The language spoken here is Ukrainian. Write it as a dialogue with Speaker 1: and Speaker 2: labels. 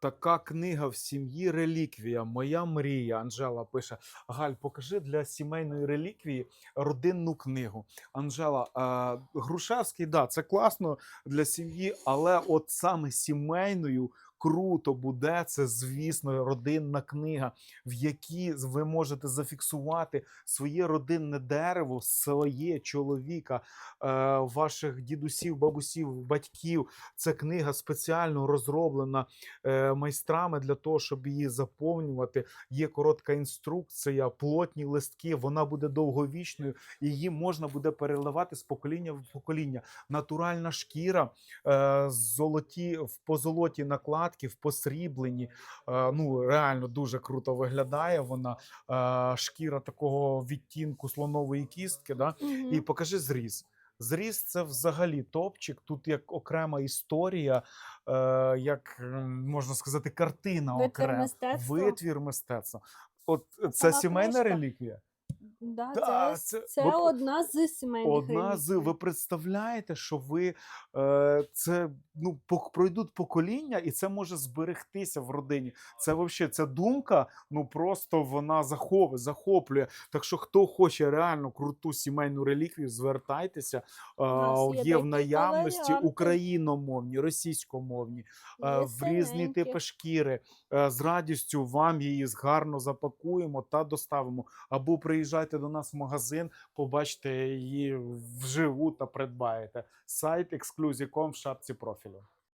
Speaker 1: Така книга в сім'ї реліквія. Моя мрія. Анжела пише: Галь, покажи для сімейної реліквії родинну книгу. Анжела, е, Грушевський, да, це класно для сім'ї, але от саме сімейною круто буде це, звісно, родинна книга, в якій ви можете зафіксувати своє родинне дерево, своє чоловіка, е, ваших дідусів, бабусів, батьків. Це книга спеціально розроблена е, майстрами для того, щоб її заповнювати. Є коротка інструкція, плотні листки. Вона буде довговічною. Її можна буде переливати з покоління в покоління. Натуральна шкіра, е, золоті в позолоті накладки, в посріблені. Е, ну реально дуже круто виглядає вона. Е, шкіра такого відтінку слонової кістки. Да?
Speaker 2: Мгм.
Speaker 1: І покажи зріз. Зріз це взагалі топчик. Тут як окрема історія, е, як можна сказати, картина
Speaker 2: Витвір
Speaker 1: окрема.
Speaker 2: мистецтва.
Speaker 1: Витвір мистецтва. От це
Speaker 2: Сама
Speaker 1: сімейна
Speaker 2: книжка.
Speaker 1: реліквія.
Speaker 2: Да,
Speaker 1: Да,
Speaker 2: це,
Speaker 1: це-
Speaker 2: це,
Speaker 1: ви-
Speaker 2: одна з сімейних
Speaker 1: Одна з ви представляєте, що ви е, це ну пройдуть покоління, і це може зберегтися в родині. Це взагалі ця думка. Ну просто вона заховує, захоплює. Так що, хто хоче реально круту сімейну реліквію, звертайтеся. Е,
Speaker 2: є
Speaker 1: є в наявності
Speaker 2: варіантів.
Speaker 1: україномовні, російськомовні е, в різні типи шкіри. Е, З радістю вам її гарно запакуємо та доставимо. Або приїжджайте до нас в магазин, побачите її вживу та придбаєте. Сайт exclusive.com в шапці профілю.